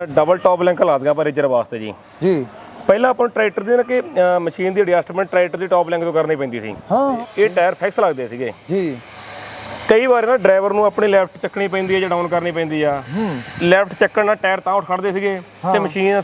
Double top link ਲਾ ਦਿਆ ਪਰ ਰੇਜਰ ਵਾਸਤੇ ਜੀ। ਜੀ। ਪਹਿਲਾਂ ਆਪਾਂ ਨੂੰ ਟਰੈਕਟਰ ਦੀ ਨਾ ਕਿ ਮਸ਼ੀਨ ਦੀ ਐਡਜਸਟਮੈਂਟ ਟਰੈਕਟਰ ਦੀ ਟੌਪ ਲਿੰਕ ਤੋਂ ਕਰਨੀ ਪੈਂਦੀ ਸੀ। ਹਾਂ। ਇਹ ਟਾਇਰ ਫਿਕਸ ਲੱਗਦੇ ਸੀਗੇ। ਜੀ। ਕਈ ਵਾਰ ਨਾ ਡਰਾਈਵਰ ਨੂੰ ਆਪਣੀ ਲੈਫਟ ਚੱਕਣੀ ਪੈਂਦੀ ਹੈ ਜਾਂ ਡਾਊਨ ਕਰਨੀ ਪੈਂਦੀ ਆ। ਲੈਫਟ ਚੱਕਣ ਨਾਲ ਟਾਇਰ ਤਾਂ ਉੱਠ ਖੜਦੇ ਸੀਗੇ ਤੇ ਮਸ਼ੀਨ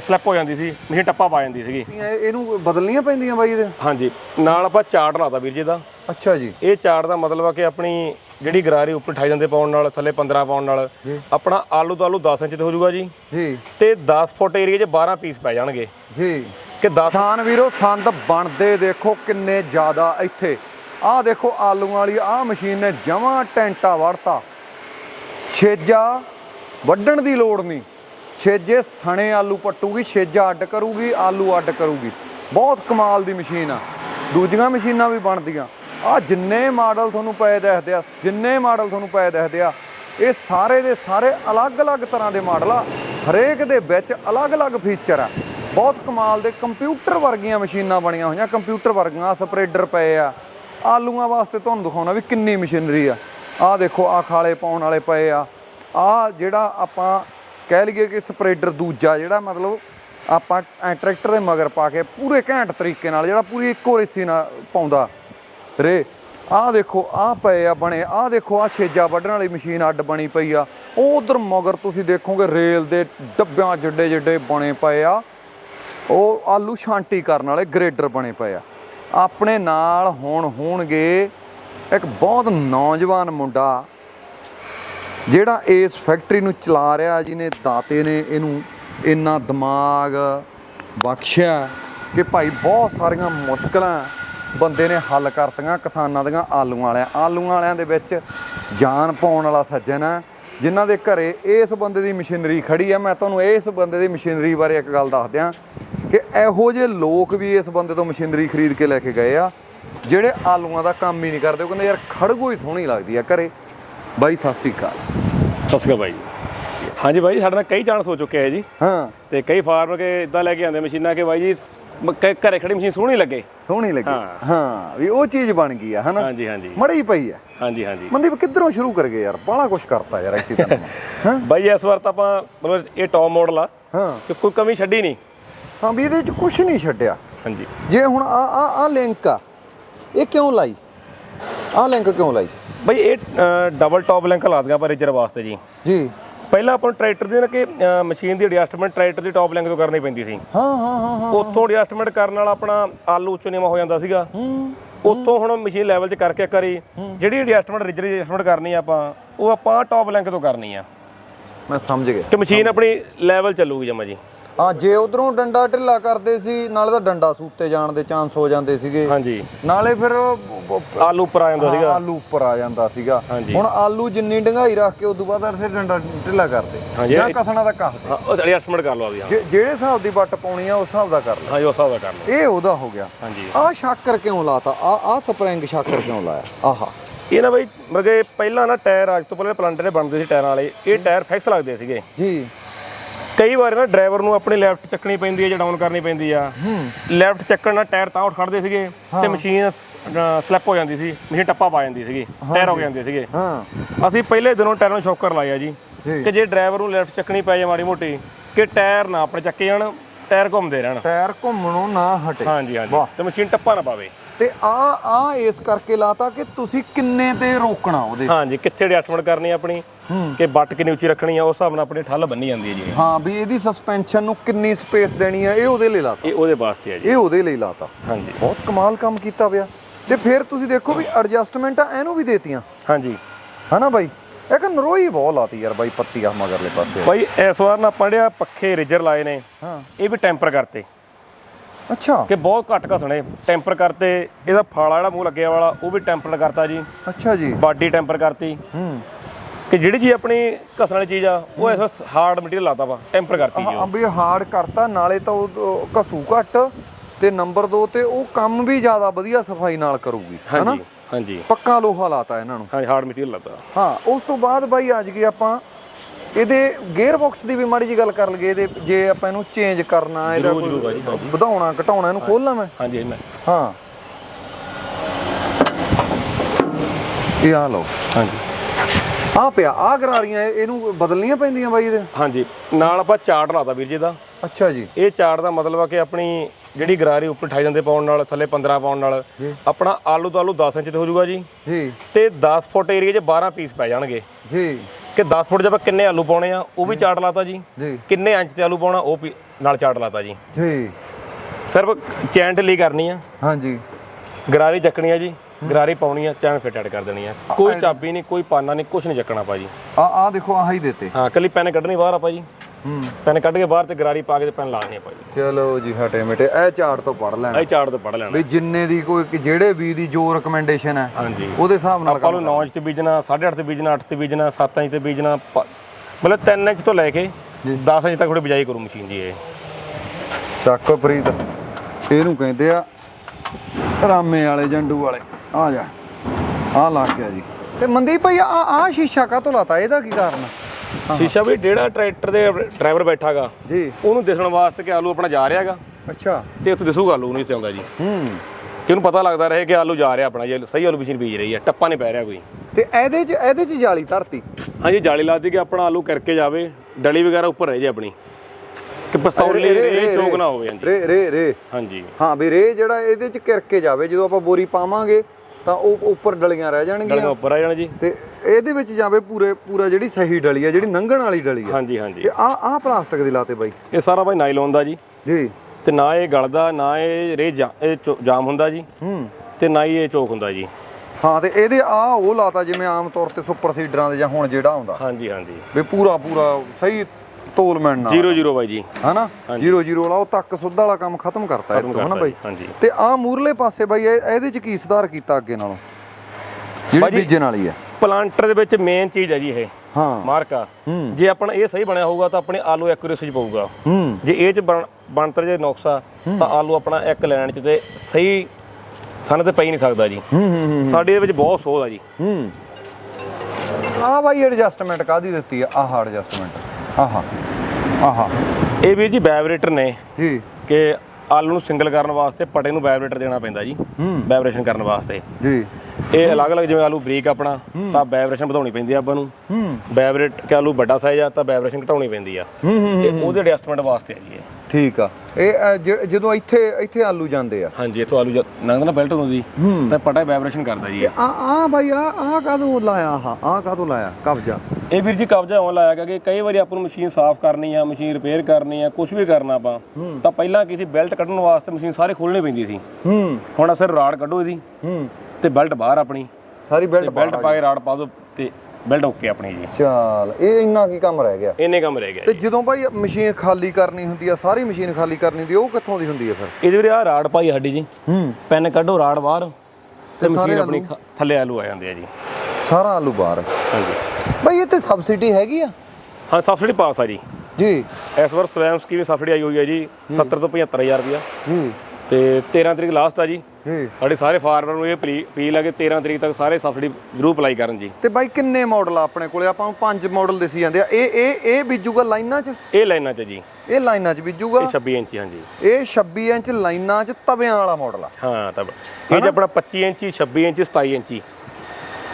ਸਲਿੱਪ ਹੋ ਜਾਂਦੀ ਸੀ ਮਸ਼ੀਨ ਟੱਪਾ ਪਾ ਜਾਂਦੀ ਸੀਗੀ। ਇਹ- ਇਹਨੂੰ ਬਦਲਣੀਆਂ ਪੈਂਦੀਆਂ ਬਾਈ ਇਹਦੇ? ਹਾਂਜੀ। ਨਾਲ ਆਪਾਂ ਚਾਰਟ ਲਾਤਾ ਵੀਰ ਜੀ ਦਾ। ਅੱਛਾ ਜੀ। ਇਹ ਚਾਰਟ ਦਾ ਮਤਲਬ ਆ ਕਿ ਆਪਣੀ ਜਿਹੜੀ ਗਰਾਰੀ ਉੱਪਰ 28 ਜਾਂਦੇ ਪਾਉਣ ਨਾਲ ਥੱਲੇ 15 ਪਾਉਣ ਨਾਲ ਆਪਣਾ ਆਲੂ ਤੋਂ ਆਲੂ 10 ਇੰਚ ਤੇ ਹੋ ਜਾਊਗਾ ਜੀ। ਜੀ। ਤੇ 10 ਫੁੱਟ ਏਰੀਆ 'ਚ 12 ਪੀਸ ਪੈ ਜਾਣਗੇ। ਜੀ। ਕਿ 10 ਕਿਸਾਨ ਵੀਰੋ ਸੰਦ ਬਣਦੇ ਦੇਖੋ ਕਿੰਨੇ ਜ਼ਿਆਦਾ ਇੱਥੇ। ਆਹ ਦੇਖੋ ਆਲੂਆਂ ਵਾਲੀ ਆਹ ਮਸ਼ੀਨ ਨੇ ਜਮਾਂ ਟੈਂਟਾ ਵੜਤਾ ਛੇਜਾ ਵੱਢਣ ਦੀ ਲੋੜ ਨਹੀਂ। ਛੇਜੇ ਸਣੇ ਆਲੂ ਪੱਟੂਗੀ ਛੇਜਾ ਅੱਡ ਕਰੂਗੀ ਆਲੂ ਅੱਡ ਕਰੂਗੀ। ਬਹੁਤ ਕਮਾਲ ਦੀ ਮਸ਼ੀਨ ਆ। ਦੂਜੀਆਂ ਮਸ਼ੀਨਾਂ ਵੀ ਬਣਦੀਆਂ। ਆ ਜਿੰਨੇ ਮਾਡਲ ਤੁਹਾਨੂੰ ਪਏ ਦੇਖਦੇ ਆ, ਜਿੰਨੇ ਮਾਡਲ ਤੁਹਾਨੂੰ ਪਏ ਦੇਖਦੇ ਆ, ਇਹ ਸਾਰੇ ਦੇ ਸਾਰੇ ਅਲੱਗ-ਅਲੱਗ ਤਰ੍ਹਾਂ ਦੇ ਮਾਡਲ ਆ। ਹਰੇਕ ਦੇ ਵਿੱਚ ਅਲੱਗ-ਅਲੱਗ ਫੀਚਰ ਆ। ਬਹੁਤ ਕਮਾਲ ਦੇ ਕੰਪਿਊਟਰ ਵਰਗੀਆਂ ਮਸ਼ੀਨਾਂ ਬਣੀਆਂ ਹੋਈਆਂ, ਕੰਪਿਊਟਰ ਵਰਗੀਆਂ ਸਪਰੇਡਰ ਪਏ ਆ। ਆਲੂਆਂ ਵਾਸਤੇ ਤੁਹਾਨੂੰ ਦਿਖਾਉਣਾ ਵੀ ਕਿੰਨੀ ਮਸ਼ੀਨਰੀ ਆ। ਆਹ ਦੇਖੋ ਆ ਖਾਲੇ ਪਾਉਣ ਵਾਲੇ ਪਏ ਆ। ਆ ਜਿਹੜਾ ਆਪਾਂ ਕਹਿ ਲਈਏ ਕਿ ਸਪਰੇਡਰ ਦੂਜਾ, ਜਿਹੜਾ ਮਤਲਬ ਆਪਾਂ ਐਂ ਟਰੈਕਟਰ ਦੇ ਮਗਰ ਪਾ ਕੇ ਪੂਰੇ ਘੈਂਟ ਤਰੀਕੇ ਨਾਲ, ਜਿਹੜਾ ਪੂਰੀ ਇੱਕੋ ਰੇਸੀ ਨਾਲ ਪਾਉਂਦਾ। ਰੇ। ਆਹ ਦੇਖੋ, ਆਹ ਪਏ ਆ ਬਣੇ। ਆਹ ਦੇਖੋ, ਆਹ ਛੇਜਾ ਵੱਢਣ ਵਾਲੀ ਮਸ਼ੀਨ ਅੱਡ ਬਣੀ ਪਈ ਆ। ਉਹ ਉਧਰ ਮਗਰ ਤੁਸੀਂ ਦੇਖੋਗੇ ਰੇਲ ਦੇ ਡੱਬਿਆਂ ਜਿੱਡੇ ਜਿੱਡੇ ਬਣੇ ਪਏ ਆ। ਉਹ ਆਲੂ ਛਾਂਟੀ ਕਰਨ ਵਾਲੇ ਗ੍ਰੇਡਰ ਬਣੇ ਪਏ ਆ। ਆਪਣੇ ਨਾਲ ਹੁਣ ਹੋਣਗੇ ਇੱਕ ਬਹੁਤ ਨੌਜਵਾਨ ਮੁੰਡਾ, ਜਿਹੜਾ ਇਸ ਫੈਕਟਰੀ ਨੂੰ ਚਲਾ ਰਿਹਾ, ਜਿਹਨੇ ਦਾਤੇ ਨੇ ਇਹਨੂੰ ਇੰਨਾ ਦਿਮਾਗ ਬਖਸ਼ਿਆ ਕਿ ਭਾਈ ਬਹੁਤ ਸਾਰੀਆਂ ਮੁਸ਼ਕਲਾਂ ਬੰਦੇ ਨੇ ਹੱਲ ਕਰਤੀਆਂ ਕਿਸਾਨਾਂ ਦੀਆਂ ਆਲੂਆਂ ਵਾਲਿਆਂ। ਆਲੂਆਂ ਵਾਲਿਆਂ ਦੇ ਵਿੱਚ ਜਾਨ ਪਾਉਣ ਵਾਲਾ ਸੱਜਣ ਹੈ ਜਿਨ੍ਹਾਂ ਦੇ ਘਰੇ ਇਸ ਬੰਦੇ ਦੀ ਮਸ਼ੀਨਰੀ ਖੜੀ ਹੈ। ਮੈਂ ਤੁਹਾਨੂੰ ਇਸ ਬੰਦੇ ਦੀ ਮਸ਼ੀਨਰੀ ਬਾਰੇ ਇੱਕ ਗੱਲ ਦੱਸ ਦਿਆਂ ਕਿ ਇਹੋ ਜਿਹੇ ਲੋਕ ਵੀ ਇਸ ਬੰਦੇ ਤੋਂ ਮਸ਼ੀਨਰੀ ਖਰੀਦ ਕੇ ਲੈ ਕੇ ਗਏ ਆ ਜਿਹੜੇ ਆਲੂਆਂ ਦਾ ਕੰਮ ਹੀ ਨਹੀਂ ਕਰਦੇ। ਉਹ ਕਹਿੰਦੇ ਯਾਰ ਖੜਗੋ ਹੀ ਸੋਹਣੀ ਲੱਗਦੀ ਆ ਘਰੇ। ਬਾਈ ਸਤਿ ਸ੍ਰੀ ਅਕਾਲ। ਸਤਿ ਸ਼੍ਰੀ ਅਕਾਲ ਬਾਈ ਹਾਂਜੀ ਬਾਈ ਸਾਡੇ ਨਾਲ ਕਈ ਚਾਂਸ ਹੋ ਚੁੱਕੇ ਆ ਜੀ। ਹਾਂ। ਤੇ ਕਈ ਫਾਰਮ ਕੇ ਇਦਾਂ ਲੈ ਕੇ ਆਉਂਦੇ ਮਸ਼ੀਨਾਂ ਕਿ। ਬਾਈ ਜੀ ਕ- ਘਰੇ ਖੜੀ ਮਸ਼ੀਨ ਸੋਹਣੀ ਲੱਗੇ। ਸੋਹਣੀ ਲੱਗੀ। ਹਾਂ। ਵੀ ਉਹ ਚੀਜ਼ ਬਣ ਗਈ ਆ ਹਨਾ? ਹਾਂਜੀ ਹਾਂਜੀ। ਮੜੀ ਪਈ ਆ। ਹਾਂਜੀ ਹਾਂਜੀ। ਮੰਦੀਪ ਕਿੱਧਰੋਂ ਸ਼ੁਰੂ ਕਰ ਗਏ ਯਾਰ? ਬਾਹਲਾ ਕੁਛ ਕਰਤਾ ਯਾਰ ਇੱਥੇ ਤਾਂ। ਹਾਂ? ਬਾਈ ਇਸ ਵਾਰ ਤਾਂ ਆਪਾਂ ਮਤਲਬ ਇਹ ਟੌਪ ਮਾਡਲ ਆ। ਹਾਂ। ਕਿ ਕੋਈ ਕਮੀ ਛੱਡੀ ਨਹੀਂ। ਹਾਂ ਵੀ ਇਹਦੇ ਵਿੱਚ ਕੁਛ ਨਹੀਂ ਛੱਡਿਆ। ਹਾਂਜੀ। ਜੇ ਹੁਣ ਆ ਆ ਆ ਲਿੰਕ ਆ ਇਹ ਕਿਉਂ ਲਾਈ? ਆ ਲਿੰਕ ਕਿਉਂ ਲਾਈ? ਬਾਈ ਇਹ ਡਬਲ ਟੌਪ ਲਿੰਕ ਲਾ ਦਿਆ ਪਰ ਰੇਜਰ ਵਾਸਤੇ ਜੀ। ਜੀ। ਪਹਿਲਾਂ ਆਪਾਂ ਨੂੰ ਟਰੈਕਟਰ ਦੀ ਨਾ ਕਿ ਅ, ਮਸ਼ੀਨ ਦੀ ਐਡਜਸਟਮੈਂਟ ਟਰੈਕਟਰ ਦੀ ਟੌਪ ਲਿੰਕ ਤੋਂ ਕਰਨੀ ਪੈਂਦੀ ਸੀ। ਹਾਂ ਹਾਂ ਹਾਂ ਹਾਂ ਉੱਥੋਂ ਐਡਜਸਟਮੈਂਟ ਕਰਨ ਨਾਲ ਆਪਣਾ ਆਲੂ ਉੱਚੋ ਨੀਵਾਂ ਹੋ ਜਾਂਦਾ ਸੀਗਾ। ਉੱਥੋਂ ਹੁਣ ਮਸ਼ੀਨ ਲੈਵਲ 'ਚ ਕਰਕੇ ਕਰੀ ਜਿਹੜੀ ਐਡਜਸਟਮੈਂਟ ਰਿਜਰ ਐਡਜਸਟਮੈਂਟ ਕਰਨੀ ਆ ਆਪਾਂ ਉਹ ਆਪਾਂ ਟੌਪ ਲਿੰਕ ਤੋਂ ਕਰਨੀ ਆ। ਮੈਂ ਸਮਝ ਗਿਆ। ਕਿ ਮਸ਼ੀਨ ਆਪਣੀ ਲੈਵਲ ਚੱਲੂਗੀ ਜਮਾ ਜੀ। ਹਾਂ ਜੇ ਉਧਰੋਂ ਡੰਡਾ ਢਿੱਲਾ ਕਰਦੇ ਸੀ ਨਾਲੇ ਤਾਂ ਡੰਡਾ ਸੂਤੇ ਜਾਣ ਦੇ ਚਾਂਸ ਹੋ ਜਾਂਦੇ ਸੀਗੇ। ਹਾਂਜੀ। ਨਾਲੇ ਫਿਰ ਆਲੂ ਉੱਪਰ ਆ ਜਾਂਦਾ ਸੀਗਾ। ਆਲੂ ਉੱਪਰ ਆ ਜਾਂਦਾ ਸੀਗਾ। ਹੁਣ ਆਲੂ ਜਿੰਨੀ ਡੰਗਾਈ ਰੱਖ ਕੇ ਉਦੋਂ ਬਾਅਦ ਫਿਰ ਡੰਡਾ ਢਿੱਲਾ ਕਰਦੇ। ਜਾਂ ਕਸਣਾ ਦਾ। ਕੱਸਦੇ ਹਾਂ ਉਹ ਐਡਜਸਟਮੈਂਟ ਕਰ ਲਓ ਆਪਦੀ ਹਾਂ ਜਿਹੜੇ ਹਿਸਾਬ ਦੀ ਵੱਟ ਪਾਉਣੀ ਆ ਉਸ ਹਿਸਾਬ ਦਾ ਕਰ ਲੈ। ਹਾਂਜੀ ਉਸ ਹਿਸਾਬ ਦਾ ਕਰ ਲਓ। ਇਹ ਉਹਦਾ ਹੋ ਗਿਆ। ਹਾਂਜੀ। ਆਹ ਸ਼ਾਕਰ ਕਿਉਂ ਲਾਤਾ? ਆ ਆ ਸਪਰਿੰਗ ਸ਼ਾਕਰ ਕਿਉਂ ਲਾਇਆ? ਆਹਾ। ਇਹ ਨਾ ਬਈ ਮਰਗੇ ਪਹਿਲਾਂ ਨਾ ਟਾਇਰ ਅੱਜ ਤੋਂ ਪਹਿਲਾਂ ਪਲੰਟਰ ਦੇ ਬਣਦੇ ਸੀ ਟਾਇਰਾਂ ਵਾਲੇ ਇਹ ਟਾਇਰ ਫਿਕਸ ਲੱਗਦੇ ਸੀਗੇ। ਜੀ। ਕਈ ਵਾਰ ਨਾ ਡਰਾਈਵਰ ਨੂੰ ਆਪਣੀ ਲੈਫਟ ਚੱਕਣੀ ਪੈਂਦੀ ਹੈ ਜਾਂ ਡਾਊਨ ਕਰਨੀ ਪੈਂਦੀ ਆ। ਲੈਫਟ ਚੱਕਣ ਨਾਲ ਟਾਇਰ ਤਾਂ ਉੱਠ ਖੜਦੇ ਸੀਗੇ ਤੇ ਮਸ਼ੀਨ ਸਲਿੱਪ ਹੋ ਜਾਂਦੀ ਸੀ ਮਸ਼ੀਨ ਟੱਪਾ ਪਾ ਜਾਂਦੀ ਸੀਗੀ ਟਾਇਰ ਹੋ ਜਾਂਦੇ ਸੀਗੇ। ਹਾਂ। ਅਸੀਂ ਪਹਿਲੇ ਦਿਨੋਂ ਟਾਇਰਾਂ ਨੂੰ ਸ਼ੌਕਰ ਲਾਇਆ ਜੀ ਜੀ। ਕਿ ਜੇ ਡਰਾਈਵਰ ਨੂੰ ਲੈਫਟ ਚੱਕਣੀ ਪੈ ਜਾਏ ਮਾੜੀ ਮੋਟੀ ਕਿ ਟਾਇਰ ਨਾ ਆਪਣੇ ਚੱਕੇ ਜਾਣ ਟਾਇਰ ਘੁੰਮਦੇ ਰਹਿਣ। ਟਾਇਰ ਘੁੰਮਣੋਂ ਨਾ ਹਟੇ। ਹਾਂਜੀ ਹਾਂਜੀ। ਤੇ ਮਸ਼ੀਨ ਟੱਪਾ ਨਾ ਪਾਵੇ। ਤੇ ਆ ਆ ਇਸ ਕਰਕੇ ਲਾਤਾ ਕਿ ਤੁਸੀਂ ਕਿੰਨੇ ਤੇ ਰੋਕਣਾ ਉਹਦੇ? ਹਾਂਜੀ ਕਿੱਥੇ ਐਡਜਸਟਮੈਂਟ ਕਰਨੀ ਆਪਣੀ? ਕਿ ਬੱਟ ਕਿੰਨੀ ਉੱਚੀ ਰੱਖਣੀ ਆ ਉਸ ਹਿਸਾਬ ਨਾਲ ਆਪਣੀ ਠੱਲ ਬੰਨੀ ਜਾਂਦੀ ਹੈ ਜੀ ਹਾਂ ਵੀ ਇਹਦੀ ਸਸਪੈਂਸ਼ਨ ਨੂੰ ਕਿੰਨੀ ਸਪੇਸ ਦੇਣੀ ਆ ਇਹ ਉਹਦੇ ਲਈ ਲਾਤਾ। ਇਹ ਉਹਦੇ ਵਾਸਤੇ ਹੈ ਜੀ। ਇਹ ਉਹਦੇ ਲਈ ਲਾਤਾ। ਹਾਂਜੀ। ਬਹੁਤ ਕਮਾਲ ਕੰਮ ਕੀਤਾ ਪਿਆ। ਤੇ ਫਿਰ ਤੁਸੀਂ ਦੇਖੋ ਵੀ ਐਡਜਸਟਮੈਂਟਾਂ ਇਹਨੂੰ ਵੀ ਦੇਤੀਆਂ। ਹਾਂਜੀ। ਹਨਾ ਬਾਈ? ਇੱਕ ਨਰੋਈ ਬਹੁਤ ਲਾਤੀ ਯਾਰ ਬਾਈ ਪੱਤੀ ਆ ਮਗਰਲੇ ਪਾਸੇ। ਭਾਈ ਇਸ ਵਾਰ ਨਾ ਜਿਹੜਾ ਪੱਖੇ ਰਿਜਰ ਲਾਏ ਨੇ। ਹਾਂ। ਇਹ ਵੀ ਟੈਂਪਰ ਕਰਤੇ। ਅੱਛਾ। ਕਿ ਬਹੁਤ ਘੱਟ ਘਸਣੇ। ਟੈਂਪਰ ਕਰਤੇ। ਇਹਦਾ ਫਾਲਾ ਜਿਹੜਾ ਮੂੰਹ ਲੱਗਿਆ ਵਾਲਾ ਉਹ ਵੀ ਟੈਂਪਰ ਕਰਤਾ ਜੀ। ਅੱਛਾ ਜੀ। ਬਾਡੀ ਟੈਂਪਰ ਕਰਤੀ। ਹੂੰ। ਕਿ ਜਿਹੜੀ ਚੀਜ਼ ਆਪਣੀ ਘਸਣ ਵਾਲੀ ਚੀਜ਼ ਆ ਉਹ ਇਸ ਹਾਰਡ ਮਟੀਰੀਅਲ ਲਾਤਾ ਵਾ ਟੈਂਪਰ ਕਰਤੀ ਜੀ ਹਾਂ। ਵੀ ਹਾਰਡ ਕਰਤਾ ਨਾਲੇ ਤਾਂ ਉਹ ਘਸੂ ਘੱਟ ਤੇ ਨੰਬਰ 2 ਤੇ ਉਹ ਕੰਮ ਵੀ ਜ਼ਿਆਦਾ ਵਧੀਆ ਸਫ਼ਾਈ ਨਾਲ ਕਰੂਗੀ ਹਨਾ ਹਾਂਜੀ ਹਾਂਜੀ। ਪੱਕਾ ਲੋਹਾ ਲਾਤਾ ਇਹਨਾਂ ਨੂੰ। ਹਾਂਜੀ ਹਾਰਡ ਮਟੀਰੀਅਲ ਲਾਤਾ। ਹਾਂ ਉਸ ਤੋਂ ਬਾਅਦ ਬਾਈ ਅੱਜ ਕੀ ਆਪਾਂ ਇਹਦੇ ਗੇਅਰ ਬਾਕਸ ਦੀ ਵੀ ਮਾੜੀ ਜੀ ਗੱਲ ਕਰ ਲਈਏ ਇਹਦੇ ਜੇ ਆਪਾਂ ਇਹਨੂੰ ਚੇਂਜ ਕਰਨਾ ਇਹਦਾ ਜ਼ਰੂਰ, ਜ਼ਰੂਰ ਬਾਈ, ਹਾਂਜੀ। ਵਧਾਉਣਾ ਘਟਾਉਣਾ ਇਹਨੂੰ ਖੋਲਣਾ ਮੈਂ? ਹਾਂਜੀ ਮੈਂ। ਹਾਂ। ਇਹ ਆ ਲਓ। ਹਾਂਜੀ। ਆ ਪਿਆ ਆ ਗਰਾਰੀਆਂ ਇਹ- ਇਹਨੂੰ ਬਦਲਣੀਆਂ ਪੈਂਦੀਆਂ ਬਾਈ ਇਹਦੇ? ਹਾਂਜੀ ਨਾਲ ਆਪਾਂ ਚਾਰਟ ਲਾਤਾ ਵੀਰ ਜੀ ਦਾ। ਅੱਛਾ ਜੀ। ਇਹ ਚਾਰਟ ਦਾ ਮਤਲਬ ਆ ਕਿ ਆਪਣੀ ਜਿਹੜੀ ਗਰਾਰੀ ਉੱਪਰ 28 ਦਿਨ ਦੇ ਪਾਉਣ ਨਾਲ ਥੱਲੇ 15 ਪਾਉਣ ਨਾਲ ਆਪਣਾ ਆਲੂ ਤੋਂ ਆਲੂ 10 ਇੰਚ ਤੇ ਹੋ ਜਾਊਗਾ ਜੀ। ਜੀ। ਤੇ 10 ਫੁੱਟ ਏਰੀਆ 'ਚ 12 ਪੀਸ ਪੈ ਜਾਣਗੇ। ਜੀ। ਕਿ 10 ਫੁੱਟ 'ਚ ਆਪਾਂ ਕਿੰਨੇ ਆਲੂ ਪਾਉਣੇ ਆ ਉਹ ਵੀ ਚਾਰਟ ਲਾਤਾ ਜੀ। ਜੀ। ਕਿੰਨੇ ਇੰਚ ਤੇ ਆਲੂ ਪਾਉਣਾ ਉਹ ਵੀ ਨਾਲ ਚਾਰਟ ਲਾਤਾ ਜੀ। ਜੀ। ਸਿਰਫ ਚੈਨ ਢਿੱਲੀ ਕਰਨੀ ਆ। ਹਾਂਜੀ। ਗਰਾਰੀ ਚੱਕਣੀ ਆ ਜੀ। ਗਰਾਰੀ ਪਾਉਣੀ ਆ ਚੈਨ ਫਿੱਟ ਐਡ ਕਰ ਦੇਣੀ ਆ। ਕੋਈ ਚਾਬੀ ਨਹੀਂ ਕੋਈ ਪਾਨਾ ਨਹੀਂ ਕੁਝ ਨਹੀਂ ਚੱਕਣਾ ਆਪਾਂ ਜੀ ਆ ਆ ਦੇਖੋ ਆਹ ਹੀ ਦਿੱਤੇ। ਹਾਂ ਕੱਲੀ ਪੈਨ ਕੱਢਣੀ ਬਾਹਰ ਆਪਾਂ ਜੀ ਹੂੰ। ਪੈਨ ਕੱਢ ਕੇ ਬਾਹਰ ਤੇ ਗਰਾਰੀ ਪਾ ਕੇ ਤੇ ਪੈਨ ਲਾਣੀ ਆਪਾਂ ਜੀ ਚਲੋ ਜੀ ਹਟੇ ਮਿਟੇ। ਇਹ ਚਾਰਟ ਤੋਂ ਪੜ ਲੈਣਾ। ਇਹ ਚਾਰਟ ਤੋਂ ਪੜ ਲੈਣਾ। ਵੀ ਜਿੰਨੇ ਦੀ ਕੋਈ ਜਿਹੜੇ ਵੀ ਦੀ ਜੋ ਰეკਮੈਂਡੇਸ਼ਨ ਹੈ ਹਾਂਜੀ। ਉਹਦੇ ਹਿਸਾਬ ਨਾਲ ਆਪਾਂ ਨੂੰ 9 ਇੰਚ ਤੇ ਬੀਜਣਾ 8.5 ਤੇ ਬੀਜਣਾ 8 ਤੇ ਬੀਜਣਾ 7 ਇੰਚ ਤੇ ਬੀਜਣਾ ਮਤਲਬ 3 ਇੰਚ ਤੋਂ ਲੈ ਕੇ 10 ਇੰਚ ਤੱਕ ਥੋੜੀ ਬਿਜਾਈ ਕਰੂ ਮਸ਼ੀਨ ਜੀ ਇਹ। ਚੱਕ ਪ੍ਰੀਤ ਇਹਨੂੰ ਕਹਿੰਦੇ ਆ ਰਾਮੇ ਵਾਲੇ ਜੰਡੂ ਵਾਲੇ। ਆ ਜਾ। ਆ ਲੱਗ ਗਿਆ ਜੀ। ਤੇ ਮਨਦੀਪ ਭਾਈ ਆ ਆ ਸ਼ੀਸ਼ਾ ਕਾਹਤੋਂ ਲਾਤਾ? ਇਹਦਾ ਕੀ ਕਾਰਨ? ਸ਼ੀਸ਼ਾ ਵੀ ਜਿਹੜਾ ਟਰੈਕਟਰ ਦੇ ਡਰਾਈਵਰ ਬੈਠਾਗਾ। ਜੀ। ਉਹਨੂੰ ਦਿਸਣ ਵਾਸਤੇ ਕਿ ਆਲੂ ਆਪਣਾ ਜਾ ਰਿਹਾਗਾ। ਅੱਛਾ। ਤੇ ਉੱਥੇ ਦਿਸੂਗਾ ਆਲੂ ਨਹੀਂ ਤੇ ਆਉਂਦਾ ਜੀ। ਹੂੰ। ਕਿ ਉਹਨੂੰ ਪਤਾ ਲੱਗਦਾ ਰਹੇ ਕਿ ਆਲੂ ਜਾ ਰਿਹਾ ਆਪਣਾ ਜੇ ਸਹੀ ਆਲੂ ਮਸ਼ੀਨ ਬੀਜ ਰਹੀ ਹੈ ਟੱਪਾ ਨਹੀਂ ਪੈ ਰਿਹਾ ਕੋਈ। ਤੇ ਇਹਦੇ ਚ ਇਹਦੇ ਚ ਜਾਲੀ ਧਰਤੀ? ਹਾਂਜੀ ਜਾਲੀ ਲਾਤੀ ਕਿ ਆਪਣਾ ਆਲੂ ਕਰਕੇ ਜਾਵੇ ਡਲੀ ਵਗੈਰਾ ਉੱਪਰ ਰਹਿ ਜੇ ਆਪਣੀ। ਕਿ ਪਸਤੌਲੀ ਰੇ ਚੋਕ ਨਾ ਹੋਵੇ ਹਾਂਜੀ। ਰੇ ਰੇ ਰੇ। ਹਾਂਜੀ। ਹਾਂ ਵੀ ਰੇ ਜਿਹੜਾ ਇਹਦੇ ਚ ਕਿਰਕੇ ਜਾਵੇ ਜਦੋਂ ਆਪਾਂ ਬੋਰੀ ਪਾਵਾਂਗੇ ਤਾਂ ਉਹ ਉੱਪਰ ਡਲੀਆਂ ਰਹਿ ਡਲੀਆਂ ਜਾਣਗੀਆਂ ਉੱਪਰ ਆ ਜਾਣਾ ਜੀ। ਤੇ ਇਹਦੇ ਵਿੱਚ ਜਾਵੇ ਪੂਰੇ ਪੂਰਾ ਜਿਹੜੀ ਸਹੀ ਡਲੀ ਆ ਜਿਹੜੀ ਲੰਘਣ ਵਾਲੀ ਡਲੀ ਆ। ਹਾਂਜੀ ਹਾਂਜੀ। ਤੇ ਆ ਆ ਪਲਾਸਟਿਕ ਦੀ ਲਾਤੇ ਬਾਈ। ਇਹ ਸਾਰਾ ਭਾਈ ਨਾਈਲੋਨ ਦਾ ਜੀ। ਜੀ। ਤੇ ਨਾ ਇਹ ਗਲਦਾ ਨਾ ਇਹ ਰੇ ਜਾਮ ਹੁੰਦਾ ਜੀ। ਹੂੰ। ਤੇ ਨਾ ਹੀ ਇਹ ਚੋਕ ਹੁੰਦਾ ਜੀ। ਹਾਂ ਤੇ ਇਹਦੇ ਆ ਉਹ ਲਾਤਾ ਜਿਵੇਂ ਆਮ ਤੌਰ ਤੇ ਸੁਪਰ ਸੀਡਰਾਂ ਦੇ ਜਾਂ ਹੁਣ ਜਿਹੜਾ ਆਉਂਦਾ। ਹਾਂਜੀ ਹਾਂਜੀ। ਵੀ ਪੂਰਾ ਪੂਰਾ ਸਹੀ ਤੋਲ ਮਿਲਣਾ। 00 ਬਾਈ ਜੀ। ਹਨਾ? 00 ਵਾਲਾ ਉਹ ਤੱਕ ਸੁੱਧ ਵਾਲਾ ਕੰਮ ਖਤਮ ਕਰਤਾ ਇਹ ਤੋਂ ਹਨਾ ਬਾਈ? ਤੇ ਆ ਮੂਰਲੇ ਪਾਸੇ ਬਾਈ ਇਹ- ਇਹਦੇ ਚ ਕੀ ਸੁਧਾਰ ਕੀਤਾ ਅੱਗੇ ਨਾਲੋਂ? ਜਿਹੜੀ ਬਾਜੀ- ਬੀਜਣ ਵਾਲੀ ਆ ਪਲਾਂਟਰ ਦੇ ਵਿੱਚ ਮੇਨ ਚੀਜ਼ ਹੈ ਜੀ ਇਹ। ਹਾਂ। ਮਾਰਕਾ। ਹੂੰ। ਜੇ ਆਪਣਾ ਇਹ ਸਹੀ ਬਣਿਆ ਹੋਊਗਾ ਤਾਂ ਆਪਣੇ ਆਲੂ ਐਕੂਰੇਸੀ ਚ ਪਊਗਾ। ਹੂੰ। ਜੇ ਇਹ ਚ ਬਣ- ਬਣਤਰ ਜੇ ਨੁਕਸਾ ਤਾਂ ਆਲੂ ਆਪਣਾ ਇੱਕ ਲਾਈਨ ਚ ਤੇ ਸਹੀ ਸਾਨੂੰ ਤੇ ਪਈ ਨਹੀਂ ਸਕਦਾ ਜੀ। ਹੂੰ ਹੂੰ ਸਾਡੇ ਦੇ ਵਿੱਚ ਬਹੁਤ ਸੋਧ ਆ ਜੀ। ਹੂੰ। ਆ ਬਾਈ ਐਡਜਸਟਮੈਂਟ ਕਾਦੀ ਦਿੱਤੀ ਆ? ਆਹ ਐਡਜਸਟਮੈਂਟ ਆਹਾ ਆਹਾ। ਇਹ ਵੀ ਜੀ ਵਾਈਬ੍ਰੇਟਰ ਨੇ ਜੀ। ਕਿ ਆਲੂ ਨੂੰ ਸਿੰਗਲ ਕਰਨ ਵਾਸਤੇ ਪਟੇ ਨੂੰ ਵਾਈਬ੍ਰੇਟਰ ਦੇਣਾ ਪੈਂਦਾ ਜੀ ਹੂੰ। ਵਾਈਬ੍ਰੇਸ਼ਨ ਕਰਨ ਵਾਸਤੇ। ਜੀ। ਇਹ ਅਲੱਗ-ਅਲੱਗ ਜਿਵੇਂ ਆਲੂ ਬਰੀਕ ਆਪਣਾ ਤਾਂ ਵਾਈਬ੍ਰੇਸ਼ਨ ਵਧਾਉਣੀ ਪੈਂਦੀ ਆ ਆਪਾਂ ਨੂੰ। ਹੂੰ। ਵਾਈਬ੍ਰੇਟ ਕਿ ਆਲੂ ਵੱਡਾ ਸਾਈਜ਼ ਆ ਤਾਂ ਵਾਈਬ੍ਰੇਸ਼ਨ ਘਟਾਉਣੀ ਪੈਂਦੀ ਆ। ਹੂੰ ਹੂੰ ਇਹ ਉਹਦੇ ਐਡਜਸਟਮੈਂਟ ਵਾਸਤੇ ਆ ਜੀ ਇਹ। ਠੀਕ ਆ। ਇਹ ਅ, ਜ- ਜਦੋਂ ਇੱਥੇ ਇੱਥੇ ਆਲੂ ਜਾਂਦੇ ਆ। ਹਾਂਜੀ ਇੱਥੋਂ ਆਲੂ ਨੰਗਦਾ ਨਾ ਬੈਲਟ ਹੁੰਦੀ ਤਾਂ ਪਟਾ ਵਾਈਬ੍ਰੇਸ਼ਨ ਕਰਦਾ ਜੀ ਇਹ। ਆ ਆ ਬਾਈ ਆ ਆ ਕਾਦੋਂ ਲਾਇਆ ਆਹ? ਆ ਕਾਦੋਂ ਲਾਇਆ? ਕਬਜ਼ਾ। ਇਹ ਵੀਰ ਜੀ ਕਬਜ਼ਾ ਆਉਣ ਲਾਇਆ ਕਿ ਕਈ ਵਾਰੀ ਆਪਾਂ ਨੂੰ ਮਸ਼ੀਨ ਸਾਫ਼ ਕਰਨੀ ਆ ਮਸ਼ੀਨ ਰਿਪੇਅਰ ਕਰਨੀ ਆ ਕੁਝ ਵੀ ਕਰਨਾ ਆਪਾਂ। ਤਾਂ ਪਹਿਲਾਂ ਕਿਸੇ ਬੈਲਟ ਕੱਢਣ ਵਾਸਤੇ ਮਸ਼ੀਨ ਸਾਰੇ ਖੋਲਣੀ ਪੈਂਦੀ ਸੀ। ਹੂੰ। ਹੁਣ ਅਸਰ ਰਾੜ ਕੱਢੋ ਇਹਦੀ। ਹੂੰ। ਤੇ ਬੈਲਟ ਬਾਹਰ ਆਪਣੀ। ਸਾਰੀ ਬੈਲਟ ਬੈਲਟ ਪਾ ਕੇ ਰਾੜ ਪਾ ਦੋ ਤੇ ਬੈਲਟ ਓਕੇ ਆਪਣੀ ਜੀ। ਚਾਲ ਇਹ ਇੰਨਾ ਕੀ ਕੰਮ ਰਹਿ ਗਿਆ? ਇੰਨੇ ਕੰਮ ਰਹਿ ਗਿਆ ਤੇ ਜਦੋਂ ਬਾਈ ਮਸ਼ੀਨ ਖਾਲੀ ਕਰਨੀ ਹੁੰਦੀ ਆ ਸਾਰੀ ਮਸ਼ੀਨ ਖਾਲੀ ਕਰਨੀ ਹੁੰਦੀ ਆ, ਉਹ ਕਿੱਥੋਂ ਦੀ ਹੁੰਦੀ ਆ ਫਿਰ? ਇਹਦੇ ਵੀਰੇ ਆ ਰਾੜ ਪਾਈ ਸਾਡੀ ਜੀ। ਹੂੰ। ਪੈਨ ਕੱਢੋ ਰਾੜ ਬਾਹਰ ਤੇ ਮਸ਼ੀਨ ਆਪਣੀ ਖ- ਥੱਲੇ ਆਲੂ ਆ ਜਾਂਦੇ ਆ ਜੀ। ਸਾਰਾ ਆਲੂ ਬਾਹਰ? ਹਾਂਜੀ। ਬਾਈ ਇਹ ਤੇ ਸਬਸਿਡੀ ਹੈਗੀ ਆ? ਹਾਂ ਸਬਸਿਡੀ ਪਾਸ ਆ ਜੀ। ਜੀ। ਇਸ ਵਾਰ ਸਵੈਮ ਸਕੀਮ ਸਬਸਿਡੀ ਆਈ ਹੋਈ ਹੈ ਜੀ 70 ਤੋਂ 75000 ਰੁਪਇਆ। ਜੀ ਤੇ 13 ਤਰੀਕ ਲਾਸਟ ਆ ਜੀ। ਜੀ। ਸਾਡੇ ਸਾਰੇ ਫਾਰਮਰ ਨੂੰ ਇਹ ਅਪੀਲ ਹੈ ਕਿ 13 ਤਰੀਕ ਤੱਕ ਸਾਰੇ ਸਬਸਿਡੀ ਜ਼ਰੂਰ ਅਪਲਾਈ ਕਰਨ ਜੀ। ਤੇ ਬਾਈ ਕਿੰਨੇ ਮਾਡਲ ਆ ਆਪਣੇ ਕੋਲੇ? ਆਪਾਂ ਨੂੰ ਪੰਜ ਮਾਡਲ ਦਿਸੀ ਜਾਂਦੇ ਆ। ਇਹ ਇਹ ਇਹ ਬੀਜੂਗਾ ਲਾਈਨਾਂ 'ਚ? ਇਹ ਲਾਈਨਾਂ 'ਚ ਜੀ। ਇਹ ਲਾਈਨਾਂ 'ਚ ਬੀਜੂਗਾ? ਇਹ 26 ਇੰਚੀ ਹਾਂਜੀ। ਇਹ 26 ਇੰਚ ਲਾਈਨਾਂ 'ਚ ਤਵਿਆਂ ਵਾਲਾ ਮਾਡਲ ਆ। ਹਾਂ ਤਾਂ ਇਹ 'ਚ ਆਪਣਾ 25 ਇੰਚੀ 26 ਇੰਚੀ 27 ਇੰਚੀ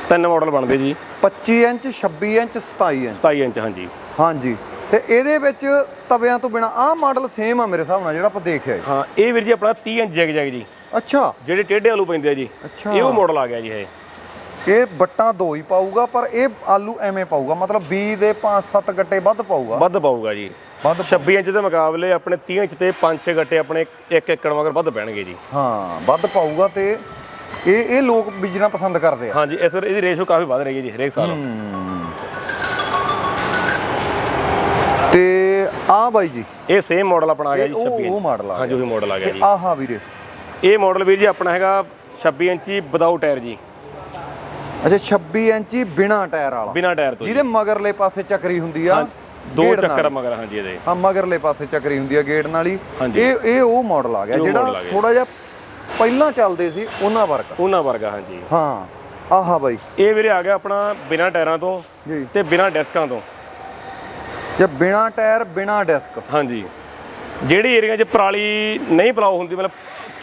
ਤਿੰਨ ਮਾਡਲ ਬਣਦੇ ਜੀ। 25 ਇੰਚ 26 ਇੰਚ 27 ਇੰਚ। 27 ਇੰਚ ਹਾਂਜੀ। ਹਾਂਜੀ। ਤੇ ਇਹਦੇ ਵਿੱਚ ਤਵਿਆਂ ਤੋਂ ਬਿਨਾ ਆਹ ਮਾਡਲ ਸੇਮ ਆ ਮੇਰੇ ਹਿਸਾਬ ਨਾਲ ਜਿਹੜਾ ਆਪਾਂ ਦੇਖਿਆ ਹਾਂ ਇਹ ਵੀਰ ਜੀ ਆਪਣਾ 30 ਇੰਚ ਜੈਗ ਜੈਗ ਜੀ। ਅੱਛਾ। ਜਿਹੜੇ ਟੇਢੇ ਆਲੂ ਪੈਂਦੇ ਆ ਜੀ ਅੱਛਾ। ਇਹ ਉਹ ਮਾਡਲ ਆ ਗਿਆ ਜੀ ਇਹ। ਇਹ ਬੱਟਾਂ ਦੋ ਹੀ ਪਾਊਗਾ ਪਰ ਇਹ ਆਲੂ ਐਵੇਂ ਪਾਊਗਾ ਮਤਲਬ 20 ਦੇ 5-7 ਗੱਟੇ ਵੱਧ ਪਾਊਗਾ। ਵੱਧ ਪਾਊਗਾ ਜੀ। ਵੱਧ 26 ਇੰਚ ਦੇ ਮੁਕਾਬਲੇ ਆਪਣੇ 30 ਇੰਚ ਤੇ 5-6 ਗੱਟੇ ਆਪਣੇ ਇੱਕ ਏਕੜ ਮਗਰ ਵੱਧ ਪੈਣਗੇ ਜੀ। ਹਾਂ ਵੱਧ ਪਾਊਗਾ ਤੇ ਇਹ ਇਹ ਲੋਕ ਬੀਜਣਾ ਪਸੰਦ ਕਰਦੇ ਆ। ਹਾਂਜੀ ਇਸ ਵਾਰ ਇਹਦੀ ਰੇਸ਼ੋ ਕਾਫੀ ਵੱਧ ਰਹੀ ਹੈ ਜੀ ਹਰੇਕ ਸਾਲ। ਤੇ ਆ ਬਾਈ ਜੀ। ਇਹ ਸੇਮ ਮਾਡਲ ਆਪਣਾ ਆ ਗਿਆ ਜੀ ਇਹ ਉਹ- 26 ਉਹ ਮਾਡਲ ਆ ਹਾਂਜੀ ਉਹੀ ਮਾਡਲ ਆ ਗਿਆ ਜੀ। ਆਹਾ ਵੀਰੇ। ਇਹ ਮਾਡਲ ਵੀਰ ਜੀ ਆਪਣਾ ਹੈਗਾ 26 ਇੰਚੀ ਵਿਦਾਊਟ ਟਾਇਰ ਜੀ। ਅੱਛਾ 26 ਇੰਚੀ ਬਿਨਾ ਟਾਇਰ ਵਾਲਾ। ਬਿਨਾ ਟਾਇਰ ਤੋਂ ਜਿਹਦੇ ਮਗਰਲੇ ਪਾਸੇ ਚੱਕਰੀ ਹੁੰਦੀ ਆ ਦੋ। ਚੱਕਰ ਮਗਰ ਹਾਂਜੀ ਇਹਦੇ। ਹਾਂ ਮਗਰਲੇ ਪਾਸੇ ਚੱਕਰੀ ਹੁੰਦੀ ਆ ਗੇੜ ਨਾਲ ਹੀ। ਇਹ ਇਹ ਉਹ ਮਾਡਲ ਆ ਗਿਆ ਜਿਹੜਾ। ਥੋੜਾ ਜਿਹਾ ਪਹਿਲਾਂ ਚੱਲਦੇ ਸੀ ਉਹਨਾਂ ਵਰਗਾ। ਉਹਨਾਂ ਵਰਗਾ ਹਾਂਜੀ। ਹਾਂ ਆਹਾ ਬਾਈ। ਇਹ ਵੀਰੇ ਆ ਗਿਆ ਆਪਣਾ ਬਿਨਾ ਟਾਇਰਾਂ ਤੋਂ ਜੀ। ਤੇ ਬਿਨਾ ਡੈਸਕਾਂ ਤੋਂ। ਜੇ ਬਿਨਾ ਟਾਇਰ ਬਿਨਾ ਡਿਸਕ? ਹਾਂਜੀ। ਜਿਹੜੀ ਏਰੀਆ 'ਚ ਪਰਾਲੀ ਨਹੀਂ ਪਲਾਉ ਹੁੰਦੀ ਮਤਲਬ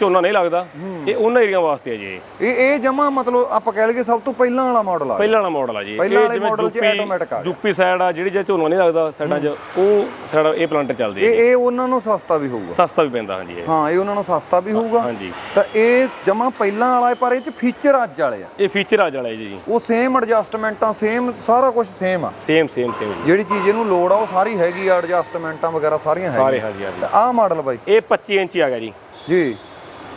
ਝੋਨਾ ਨਹੀਂ ਲੱਗਦਾ। ਇਹ ਉਹਨਾਂ ਏਰੀਆ ਵਾਸਤੇ ਹੈ ਜੀ ਇਹ। ਇਹ ਜਮਾ ਮਤਲਬ ਆਪਾਂ ਕਹਿ ਲਈਏ ਸਭ ਤੋਂ ਪਹਿਲਾਂ ਵਾਲਾ ਮਾਡਲ ਆ ਪਹਿਲਾਂ ਵਾਲਾ ਮਾਡਲ ਆ ਜੀ। ਪਹਿਲਾਂ ਵਾਲੇ model 'ਚ automatic ਆ। ਯੂਪੀ ਸਾਈਡ ਆ ਜਿਹੜੀ ਜੇ ਝੋਨਾ ਨਹੀਂ ਲੱਗਦਾ ਸਾਈਡਾਂ 'ਚ ਉਹ ਸਾਈਡ ਇਹ ਪਲਾਂਟਰ ਚੱਲਦੇ ਆ ਇਹ ਇਹ ਉਹਨਾਂ ਨੂੰ ਸਸਤਾ ਵੀ ਹੋਊਗਾ। ਸਸਤਾ ਵੀ ਪੈਂਦਾ ਹਾਂਜੀ ਇਹ। ਹਾਂ ਇਹ ਉਹਨਾਂ ਨੂੰ ਸਸਤਾ ਵੀ ਹੋਊਗਾ। ਹਾਂਜੀ। ਤਾਂ ਇਹ ਜਮਾ ਪਹਿਲਾਂ ਵਾਲਾ ਹੈ ਪਰ ਇਹ ਚ ਫੀਚਰ ਅੱਜ ਵਾਲੇ ਆ। ਇਹ ਫੀਚਰ ਆ ਜਾਲਾ ਜੀ। ਉਹ ਸੇਮ ਐਡਜਸਟਮੈਂਟਾਂ ਸੇਮ ਸਾਰਾ ਕੁਝ ਸੇਮ ਆ। ਸੇਮ ਸੇਮ ਸੇਮ ਜੀ। ਜਿਹੜੀ ਚੀਜ਼ ਇਹਨੂੰ ਲੋੜ ਆ ਉਹ ਸਾਰੀ ਹੈਗੀ ਆ ਐਡਜਸਟਮੈਂਟਾਂ ਵਗੈਰਾ ਸਾਰੀਆਂ ਸਾਰੇ ਹੈਗੀਆਂ। ਹਾਂਜੀ ਹਾਂਜੀ। ਆਹ ਮਾਡਲ ਬਾਈ। ਇਹ 25 ਇੰਚੀ ਆ ਗਿਆ ਜੀ। ਜੀ।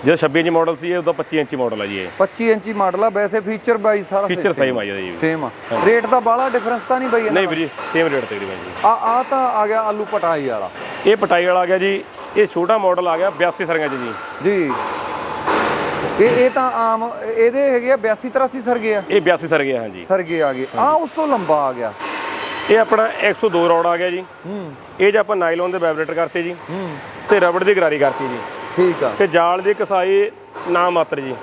ਜਿਹੜਾ 26 ਇੰਚ ਮਾਡਲ ਸੀ ਇਹ ਉਹਦਾ 25 ਇੰਚੀ ਮਾਡਲ ਆ ਜੀ ਇਹ। 25 ਇੰਚੀ ਮਾਡਲ ਆ ਵੈਸੇ ਫੀਚਰ ਬਾਈ ਸਾਰਾ ਫੀਚਰ ਸੇਮ ਆ ਜੀ ਜੀ। ਸੇਮ ਆ। ਰੇਟ ਦਾ ਬਾਲਾ ਡਿਫਰੈਂਸ ਤਾਂ ਨਹੀਂ ਬਾਈ ਨਹੀਂ ਵੀਰੇ ਸੇਮ ਰੇਟ ਤਕਰੀਬਨ ਜੀ। ਆ ਆ ਤਾਂ ਆ ਗਿਆ ਆਲੂ ਪਟਾਈ ਵਾਲਾ। ਇਹ ਪਟਾਈ ਵਾਲਾ ਆ ਗਿਆ ਜੀ ਇਹ ਛੋਟਾ ਮਾਡਲ ਆ ਗਿਆ 82 ਸਰੀਆਂ 'ਚ ਜੀ। ਜੀ। ਇਹ ਇਹ ਤਾਂ ਆਮ ਇਹਦੇ ਹੈਗੇ ਆ 82 83 ਸਰਗੇ ਆ। ਇਹ 82 ਸਰ ਗਿਆ ਹਾਂਜੀ। ਸਰਗੇ ਆ ਗਏ। ਆ ਉਸ ਤੋਂ ਲੰਬਾ ਆ ਗਿਆ। ਇਹ ਆਪਣਾ 102 ਰੌਡ ਆ ਗਿਆ ਜੀ। ਹੂੰ। ਇਹ ਜ ਆਪਾਂ ਨਾਈਲੋਨ ਦੇ ਵਾਈਬ੍ਰੇਟਰ ਕਰਤੇ ਜੀ। ਹੂੰ। ਤੇ ਰਬੜ ਦੀ ਗਰਾਰੀ ਕਰਤੀ ਜੀ। ਠੀਕ ਆ। ਤੇ ਜਾਲ ਦੀ ਕਸਾਈ ਨਾ ਮਾਤਰ ਜੀ।